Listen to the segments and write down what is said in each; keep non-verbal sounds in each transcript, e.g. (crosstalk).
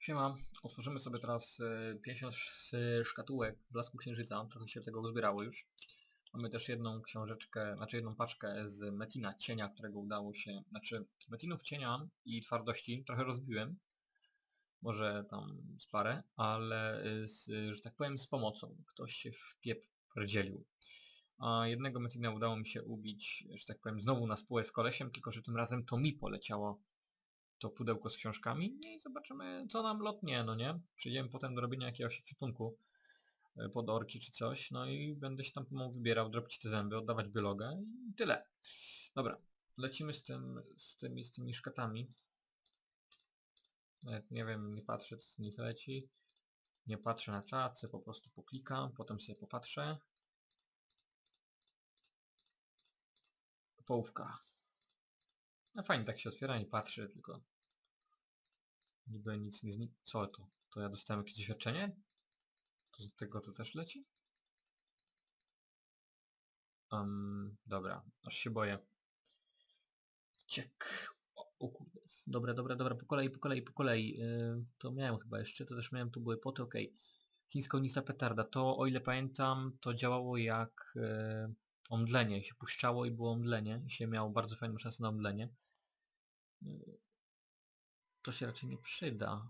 Siema, otworzymy sobie teraz e, 50 sz- szkatułek Blasku Księżyca, trochę się tego uzbierało już. Mamy też jedną książeczkę, znaczy jedną paczkę z Metina Cienia, którego udało się, znaczy Metinów Cienia i Twardości trochę rozbiłem, może tam z parę, ale e, z, że tak powiem z pomocą, ktoś się wpierdzielił. A jednego Metina udało mi się ubić, że tak powiem, znowu na spółę z kolesiem, tylko że tym razem to mi poleciało to pudełko z książkami No i zobaczymy co nam lotnie, no nie? Przyjdziemy potem do robienia jakiegoś ekwipunku e, pod orki czy coś, no i będę się tam pomału wybierał, drobić te zęby, oddawać biologę i tyle. Dobra, lecimy z tym, z tymi, z tymi szkatami. Nawet nie wiem, nie patrzę co z nich leci. Nie patrzę na czat, po prostu poklikam, potem sobie popatrzę. Połówka. No fajnie tak się otwiera i patrzy, tylko niby nic nie. Co to? To ja dostałem jakieś doświadczenie? To z tego to też leci? Um, dobra, aż się boję. Ciek. O, o kurde. Dobra, dobra, dobra, po kolei, po kolei, po kolei. Yy, to miałem chyba jeszcze, to też miałem, tu były poty, okej. Chińska ognista petarda. To, o ile pamiętam, to działało jak e, omdlenie. Się puszczało i było omdlenie. I się miało bardzo fajną szansę na omdlenie. Yy, to się raczej nie przyda.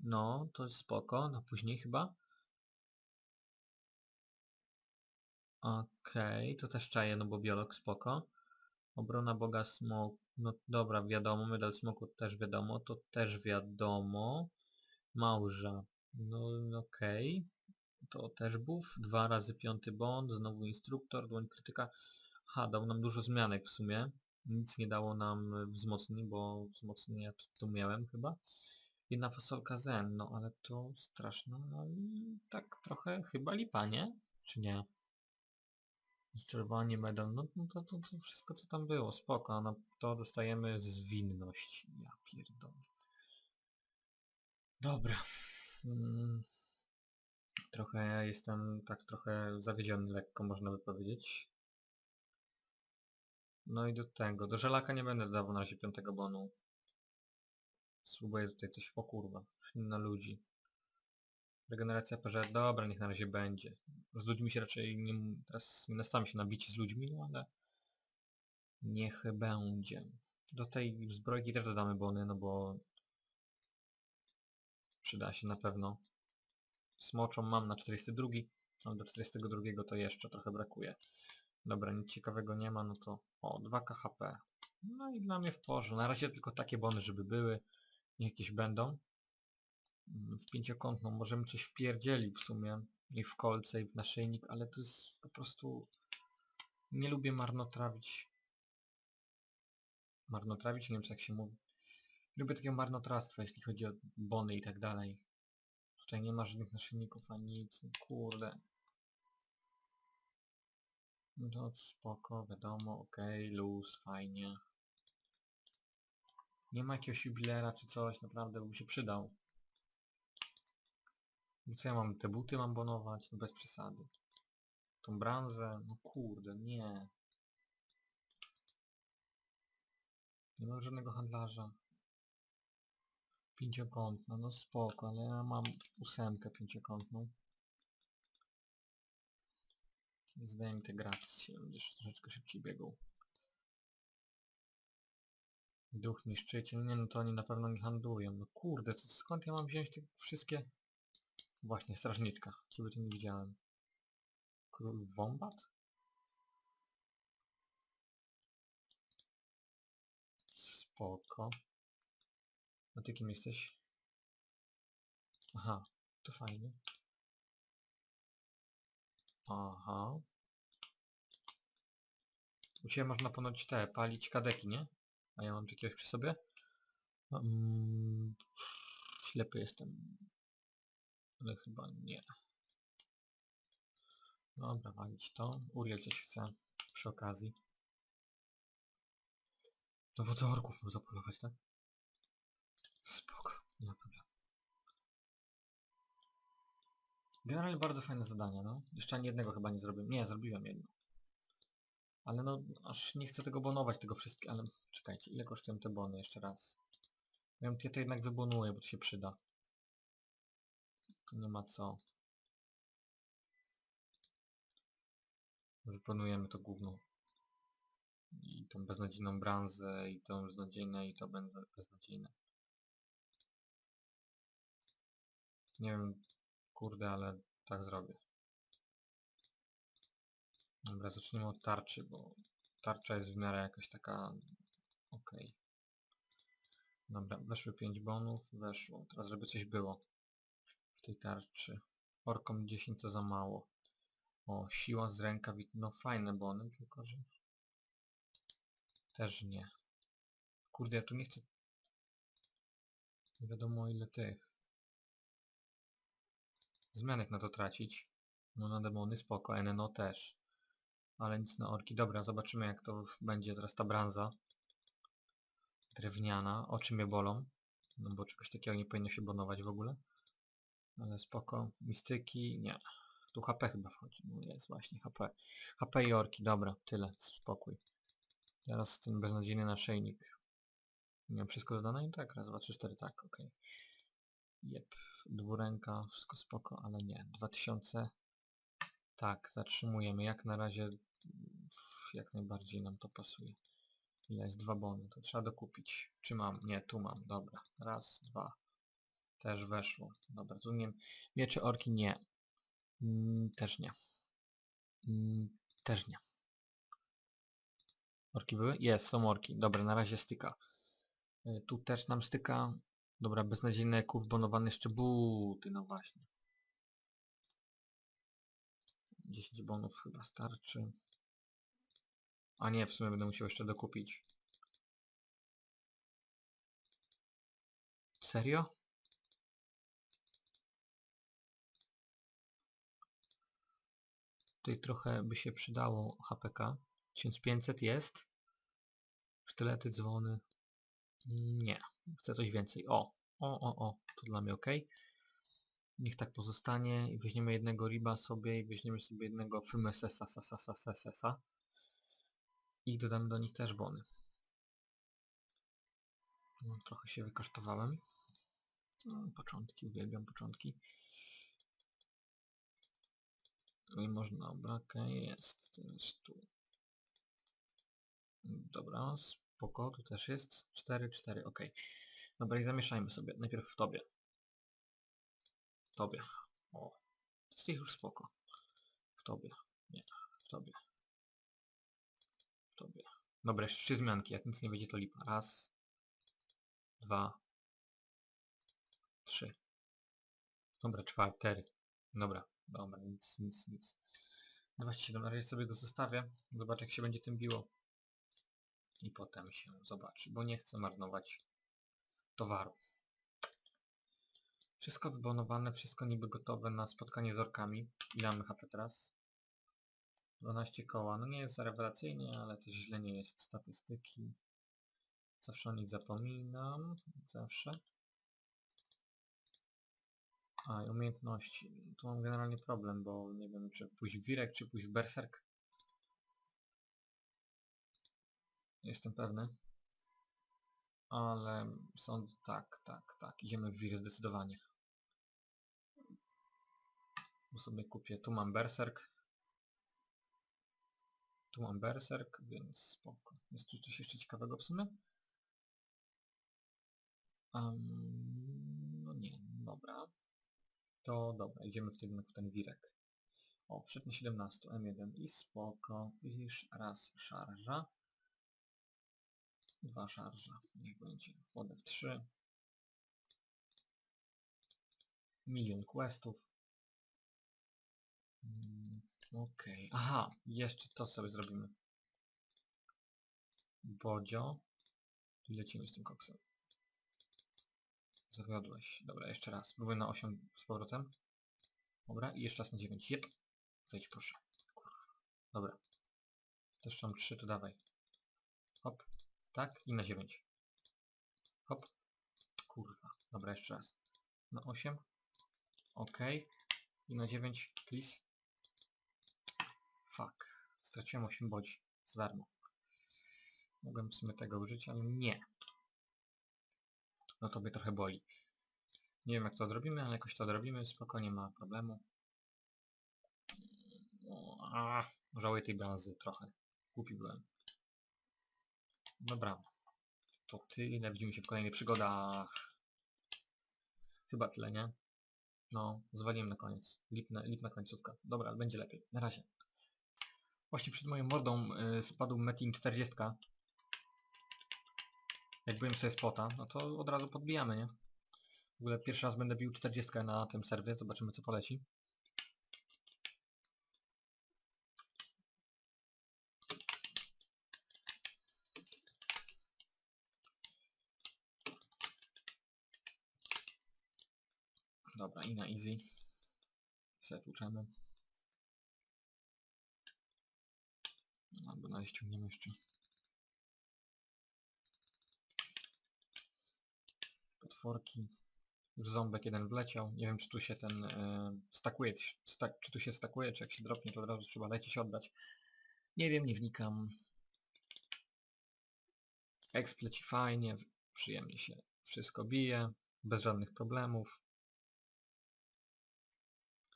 No, to jest spoko. Na później chyba. Okej, to też czaję, no bo biolog spoko. Obrona Boga Smok, no dobra, wiadomo, medal Smoku też wiadomo, to też wiadomo. Małża, no okej. To też buff, dwa razy piąty bond, znowu instruktor, dłoń krytyka. Aha, dał nam dużo zmianek w sumie. Nic nie dało nam wzmocnień, bo wzmocnienia to, to miałem chyba. Jedna fasolka zen, no ale to straszna, no i tak trochę chyba lipa, nie? Czy nie? Zczerpanie medal, no, no to, to, to wszystko co tam było, spoko, na to dostajemy zwinność. Ja pierdolę. Dobra. Mm. Trochę jestem tak trochę zawiedziony lekko, można by powiedzieć. No i do tego, do żelaka nie będę dawał na razie piątego bonu. Spróbuję tutaj coś, o kurwa, na ludzi. Regeneracja PZ, dobra, niech na razie będzie. Z ludźmi się raczej nie, teraz nie nastawiam się na bicie z ludźmi, no ale niech będzie. Do tej zbrojki też dodamy bony, no bo przyda się na pewno. Smoczą mam na 42, ale do 42 to jeszcze trochę brakuje. Dobra, nic ciekawego nie ma, no to o, 2 KHP. No i dla mnie w porze. Na razie tylko takie bony, żeby były. Niech jakieś będą. Mm, W pięciokątną możemy coś wpierdzieli w sumie. I w kolce, i w naszyjnik, ale to jest po prostu... Nie lubię marnotrawić. Marnotrawić? Nie wiem, tak się mówi. Lubię takiego marnotrawstwa, jeśli chodzi o bony i tak dalej. Tutaj nie ma żadnych naszyjników ani nic. Kurde. No to spoko, wiadomo, okej, luz, fajnie. Nie ma jakiegoś jubilera czy coś, naprawdę by się przydał. I Co ja mam, te buty mam bonować? No bez przesady. Tą branżę? No kurde, nie. Nie ma żadnego handlarza. Pięciokątna, no spoko, ale ja mam ósemkę pięciokątną. Zdaj integrację, będziesz troszeczkę szybciej biegał. Duch niszczyciel, nie no to oni na pewno nie handlują. No kurde, to skąd ja mam wziąć te wszystkie... Właśnie, strażniczka. Ciebie tu nie widziałem. Król Wombat? Spoko. A ty kim jesteś? Aha, to fajnie. Aha. U Ciebie można ponoć te, palić kadeki, nie? A ja mam jakiegoś przy sobie? Mm, ślepy jestem. Ale chyba nie. Dobra, walić to. Uriel coś chce przy okazji. No bo to orków mam zapolować, tak? Spoko, nie ma problemu. Generalnie bardzo fajne zadania, no. Jeszcze ani jednego chyba nie zrobiłem. Nie, zrobiłem jedno. Ale no, aż nie chcę tego bonować, tego wszystkiego, ale czekajcie, ile kosztują te bony jeszcze raz? Ja to jednak wybonuję, bo to się przyda. Tu nie ma co. Wyponujemy to gówno. I tą beznadziejną branżę, i to beznadziejne, i to beznadziejne. Nie wiem, kurde, ale tak zrobię. Dobra, zacznijmy od tarczy, bo tarcza jest w miarę jakaś taka... okej. Dobra, weszły 5 bonów, weszło. Teraz żeby coś było w tej tarczy. Orkom 10 to za mało. O, siła z rękawic, no fajne bony, tylko że... Też nie. Kurde, ja tu nie chcę... Nie wiadomo ile tych... Zmianek na to tracić. No na demony spoko, NNO też. Ale nic na orki. Dobra, zobaczymy jak to będzie teraz ta branza. Drewniana. Oczy mnie bolą. No bo czegoś takiego nie powinno się bonować w ogóle. Ale spoko. Mistyki, nie. Tu HP chyba wchodzi. No jest właśnie HP. HP i orki, dobra, tyle. Spokój. Teraz ten beznadziejny naszyjnik. Mam wszystko dodane? Tak, raz, dwa, trzy, cztery, tak, okej. Jep, dwuręka, wszystko spoko, ale nie. 2000. Tak, zatrzymujemy. Jak na razie jak najbardziej nam to pasuje. Ile jest dwa bony? To trzeba dokupić. Czy mam? Nie, tu mam. Dobra. Raz, dwa. Też weszło. Dobra, tu nie... Miecze orki nie. Mm, też nie. Mm, też nie. Orki były? Jest, są orki. Dobra, na razie styka. Y, Tu też nam styka. Dobra, beznadziejne kurbonowane jeszcze buty, no właśnie. 10 bonów chyba starczy. A nie, w sumie będę musiał jeszcze dokupić. Serio? Tutaj trochę by się przydało HPK. 1500 jest. Sztylety, dzwony. Nie. Chcę coś więcej. O! O, o, o. To dla mnie ok. Niech tak pozostanie i weźmiemy jednego riba sobie i weźmiemy sobie jednego fymesesa sasa i dodamy do nich też bony. No, trochę się wykosztowałem. No, początki, uwielbiam początki. No i można, dobra, jest, to jest tu. Dobra, spoko, tu też jest. 4, 4, ok. Dobra i zamieszajmy sobie, najpierw w tobie. Tobie. O. Jest ich już spoko. W tobie. Nie. W tobie. W tobie. Dobra, jeszcze trzy zmianki. Jak nic nie będzie to lipa. Raz. Dwa. Trzy. Dobra, cztery. Dobra. Dobra, nic, nic, nic. 27. Na razie sobie go zostawię. Zobaczę jak się będzie tym biło. I potem się zobaczy, bo nie chcę marnować towaru. Wszystko wybonowane, wszystko niby gotowe na spotkanie z orkami. Ile mamy HP teraz? 12 koła. No nie jest rewelacyjnie, ale też źle nie jest. Statystyki. Zawsze o nich zapominam. Zawsze. A, i umiejętności. Tu mam generalnie problem, bo nie wiem czy pójść w wirek, czy pójść w berserk. Jestem pewny. Ale sądzę, tak, tak, tak. Idziemy w wir zdecydowanie. Bo sobie kupię, tu mam berserk. Tu mam berserk, więc spoko. Jest tu coś jeszcze ciekawego w sumie? Um, no nie, dobra. To dobra, idziemy w w ten wirek. O, wszedł na 17, M1 i spoko. I raz szarża. Dwa szarża, niech będzie. Wodę w 3. Milion questów. Mm, Okej, aha, jeszcze to sobie zrobimy. Bodzio. I lecimy z tym koksem. Zawiodłeś. Dobra, jeszcze raz. Były na 8 z powrotem. Dobra, i jeszcze raz na 9. Jep. Wejdź proszę. Dobra. Też mam 3, to dawaj. Hop. Tak, i na 9. Hop. Kurwa. Dobra, jeszcze raz. Na 8. Ok. I na 9, please. Fuck. Straciłem 8 bodzi. Za darmo. Mogłem w sumie tego użyć, ale nie. no to mnie trochę boli. Nie wiem jak to odrobimy, ale jakoś to odrobimy, spoko, nie ma problemu. O, a, żałuję tej branzy trochę. Głupi byłem. Dobra. To tyle, widzimy się w kolejnych przygodach. Chyba tyle, nie? No, zwaliłem na koniec. Lipna, lipna końcówka. Dobra, ale będzie lepiej. Na razie. Właśnie przed moją mordą y, spadł Metin 40. Jak byłem sobie spota, no to od razu podbijamy, nie? W ogóle pierwszy raz będę bił 40 na tym serwie, zobaczymy co poleci. Dobra, i na easy. Se Albo na ściągniemy jeszcze. Potworki. Już ząbek jeden wleciał. Nie wiem czy tu się ten e, stakuje, stak, czy tu się stakuje, czy jak się dropnie to od razu trzeba lecieć oddać. Nie wiem, nie wnikam. Exp leci fajnie, przyjemnie się wszystko bije, bez żadnych problemów.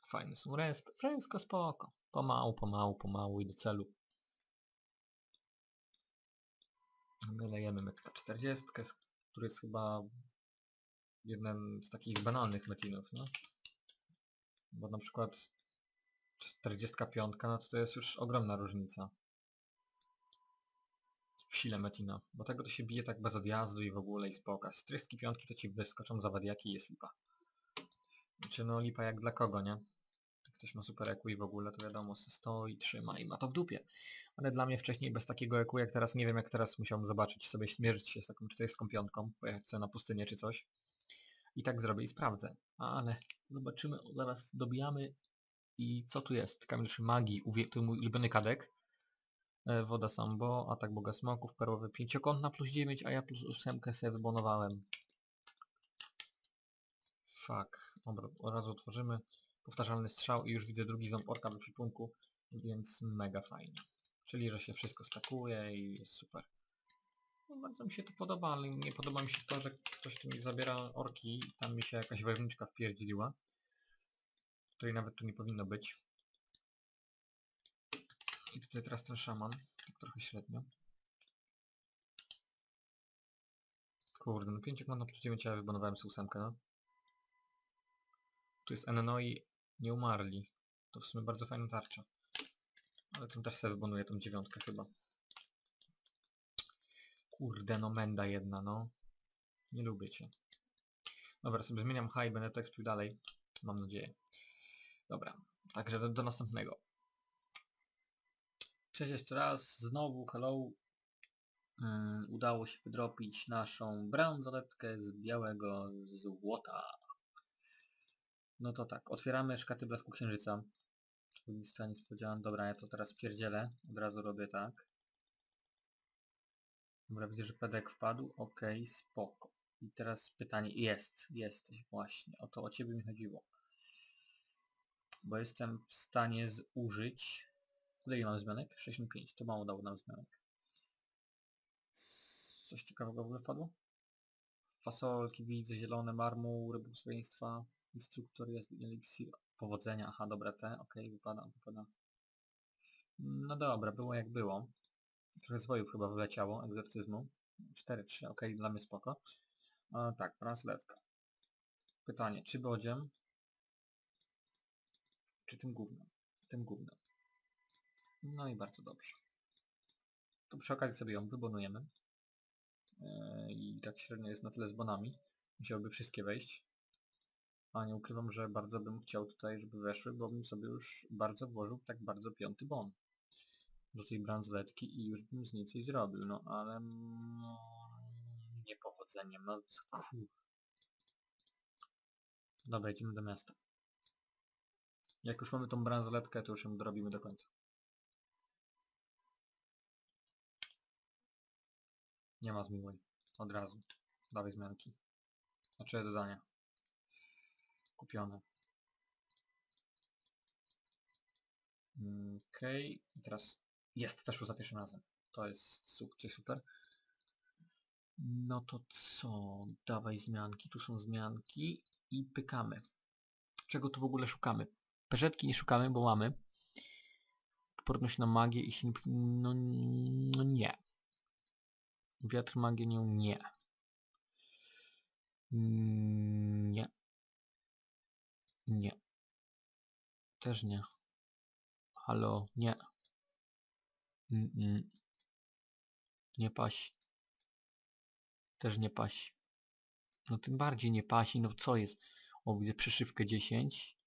Fajne są respy, wszystko spoko. Pomału, pomału, pomału i do celu. My lejemy metka 40, z- który jest chyba jeden z takich banalnych metinów, no. Bo na przykład 45, no to to jest już ogromna różnica w sile metina. Bo tego to się bije tak bez odjazdu i w ogóle i spoka. Z 45 to ci wyskoczą zawadiaki i jest lipa. Znaczy no lipa jak dla kogo, nie? Ktoś ma super EQ i w ogóle to wiadomo, stoi, trzyma i ma to w dupie. Ale dla mnie wcześniej bez takiego EQ jak teraz, nie wiem jak teraz musiałbym zobaczyć sobie, śmierzyć się z taką 45, pojechać sobie na pustynię czy coś. I tak zrobię i sprawdzę. Ale zobaczymy, zaraz dobijamy i co tu jest? Kamień duszy magii, uwie- to mój ulubiony kadek. E, Woda Sambo, atak Boga Smoków, perłowy pięciokąt na plus 9, a ja plus 8 sobie wybonowałem. Fuck. Dobra, od razu otworzymy. Powtarzalny strzał i już widzę drugi ząb orka w ekwipunku, więc mega fajnie. Czyli, że się wszystko stakuje i jest super. No, bardzo mi się to podoba, ale nie podoba mi się to, że ktoś tu mi zabiera orki tam mi się jakaś wełniczka wpierdzieliła. Której nawet tu nie powinno być. I tutaj teraz ten szaman, tak trochę średnio. Kurde, no 5 na plus 9, a wybonowałem sobie ósemkę. Tu jest Enenoi nie umarli. To w sumie bardzo fajna tarcza. Ale tym też sobie wybonuję tą dziewiątkę chyba. Kurde, no menda jedna, no. Nie lubię cię. Dobra, sobie zmieniam high, będę to eksploit dalej. Mam nadzieję. Dobra, także do, do następnego. Cześć jeszcze raz, znowu hello. Ym, udało się wydropić naszą bransoletkę z białego złota. No to tak, otwieramy szkaty blasku księżyca. Lista niespodzian. Dobra, ja to teraz pierdzielę. Od razu robię tak. Dobra, widzę, że pedek wpadł. Okej, spoko. I teraz pytanie. Jest, jesteś właśnie. O to o ciebie mi chodziło. Bo jestem w stanie zużyć... Ile mam zmianek? 65. To mało dało nam zmianek. Coś ciekawego w ogóle wpadło? Fasolki widzę, zielone, marmur, błogosławieństwa, instruktor jest eliksir, powodzenia, aha, dobra, te, okej, wypada, wypada. No dobra, było jak było. Trochę zwojów chyba wyleciało, egzorcyzmu. 4-3, okej, dla mnie spoko. A, tak, bransoletka. Pytanie, czy bodziem? Czy tym gównem? Tym gównem. No i bardzo dobrze. To przy okazji sobie ją wybonujemy. Eee, I tak średnio jest na tyle z bonami. Musiałyby wszystkie wejść. A nie ukrywam, że bardzo bym chciał tutaj, żeby weszły, bo bym sobie już bardzo włożył tak bardzo piąty bon do tej bransoletki i już bym z niej coś zrobił, no ale no, niepowodzeniem, no kur... Dobra, idziemy do miasta. Jak już mamy tą bransoletkę, to już ją dorobimy do końca. Nie ma zmiłuj. Od razu. Dawaj zmianki. Znaczy dodania. Kupione. Mm. I teraz jest, weszło za pierwszym razem. To jest super. No to co? Dawaj zmianki, tu są zmianki i pykamy. Czego tu w ogóle szukamy? Peżetki nie szukamy, bo mamy. Odporność na magię i silnik... No, no nie. Wiatr magię nie. Mm, Nie. Nie. Też nie. Halo, nie. Mm, mm. Nie paść. Też nie paść. No tym bardziej nie pasi, no co jest? O, widzę przyszywkę 10.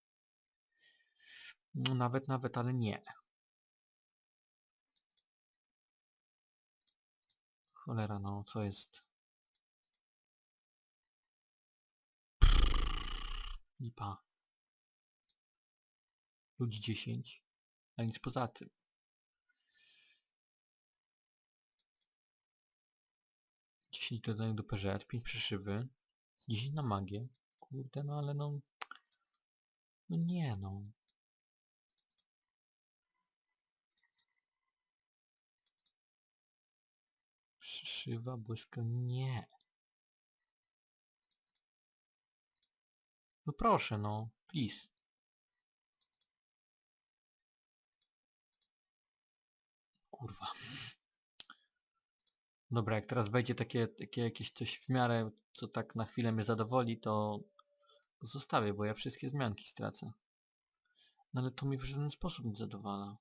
No nawet, nawet, ale nie. Cholera, no co jest? Lipa. Ludzi 10. A nic poza tym. Dziesięć dodanych do PZ, 5 przyszywy, 10 na magię. Kurde, no ale no... No nie no. Przyszywa, błyska, nie. No proszę no, please. Kurwa. Dobra, jak teraz wejdzie takie, takie jakieś coś w miarę, co tak na chwilę mnie zadowoli, to zostawię, bo ja wszystkie zmianki stracę. No ale to mi w żaden sposób nie zadowala.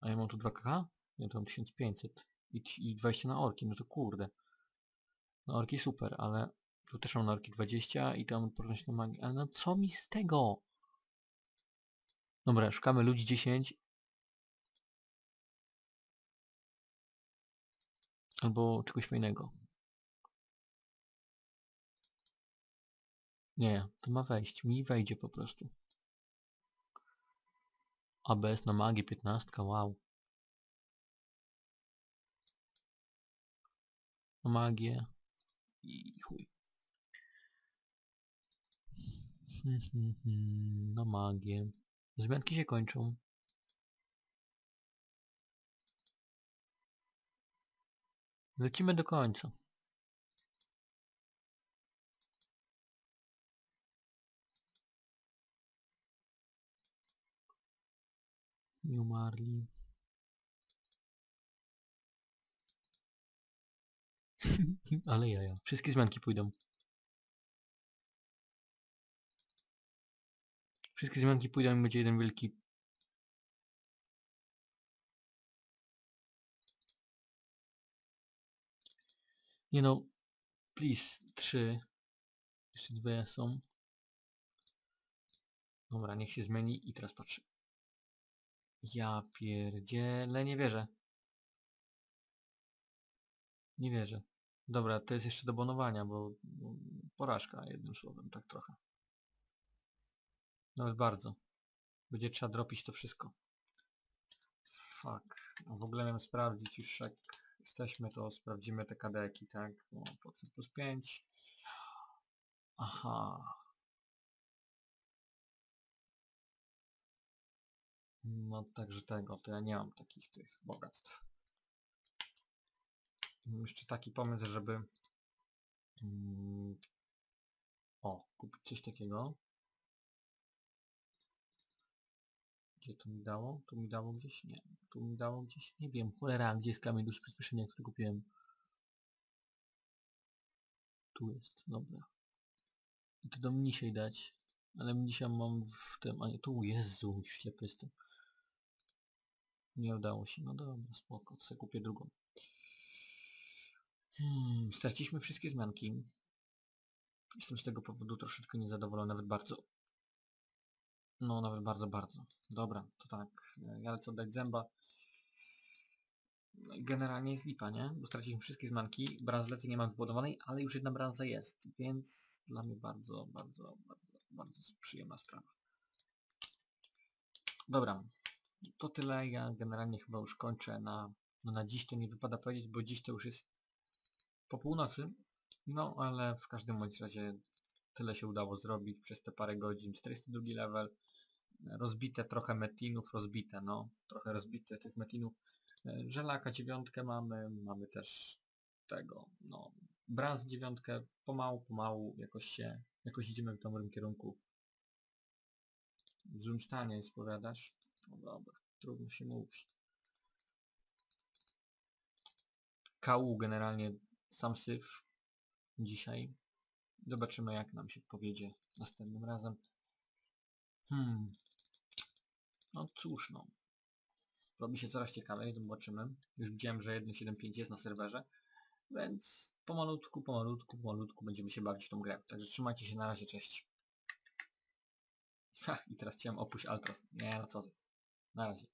A ja mam tu 2k? Ja to mam 1500. I, I 20 na orki, no to kurde. Na orki super, ale tu też mam na orki 20 i tam odporność na magię. Ale no co mi z tego? Dobra, szukamy ludzi 10. Albo czegoś fajnego. Nie, to ma wejść. Mi wejdzie po prostu. ABS na magię 15, wow. Na magię. I chuj. Hmm, hmm, hmm, Na magię. Zmianki się kończą. Lecimy do końca. Nie umarli. (laughs) Ale jaja. Wszystkie zmianki pójdą. Wszystkie zmianki pójdą i będzie jeden wielki... Nie no, please, trzy. Jeszcze dwie są. Dobra, niech się zmieni i teraz patrzę. Ja pierdzielę, nie wierzę. Nie wierzę. Dobra, to jest jeszcze do bonowania, bo porażka jednym słowem, tak trochę. Nawet bardzo. Będzie trzeba dropić to wszystko. Fuck. A w ogóle miałem sprawdzić już jak jesteśmy, to sprawdzimy te kadeki, tak? No, plus 5. Aha. No także tego, to ja nie mam takich tych bogactw. Mam jeszcze taki pomysł, żeby mm, o, kupić coś takiego. Gdzie to mi dało? Tu mi dało gdzieś? Nie. Tu mi dało gdzieś? Nie wiem. Cholera, gdzie jest kamień dusz przyspieszenia, który kupiłem? Tu jest, dobra. I to do mnisiej dać. Ale mnisia mam w tym, a nie tu, Jezu, ślepy jestem. Nie udało się, no dobra, spoko, sobie kupię drugą. Hmm, straciliśmy wszystkie zmianki. Jestem z tego powodu troszeczkę niezadowolony, nawet bardzo. No, nawet bardzo, bardzo. Dobra, to tak, e, ja lecę oddać zęba. No Generalnie jest lipa, nie? Bo straciliśmy wszystkie zmianki. Bransolety nie mam wybudowanej, ale już jedna branza jest, więc dla mnie bardzo, bardzo, bardzo, bardzo przyjemna sprawa. Dobra, to tyle. Ja generalnie chyba już kończę na, no na dziś to nie wypada powiedzieć, bo dziś to już jest po północy. No, ale w każdym bądź razie tyle się udało zrobić przez te parę godzin. 402 level, rozbite trochę metinów, rozbite, no, trochę rozbite tych metinów. E, Żelaka dziewiątkę mamy, mamy też tego, no, Brans dziewiątkę, pomału, pomału jakoś się, jakoś idziemy w dobrym kierunku. W złym stanie jest, powiadasz? No dobra, trudno się mówi. KU generalnie sam syf dzisiaj. Zobaczymy jak nam się powiedzie następnym razem. Hmm. No cóż no. Robi się coraz ciekawiej, zobaczymy. Już widziałem, że 1.7.5 jest na serwerze. Więc pomalutku, pomalutku, pomalutku będziemy się bawić tą grę. Także trzymajcie się, na razie, cześć. Ha, i teraz chciałem opuść Altros. Nie, no co ty. Na razie.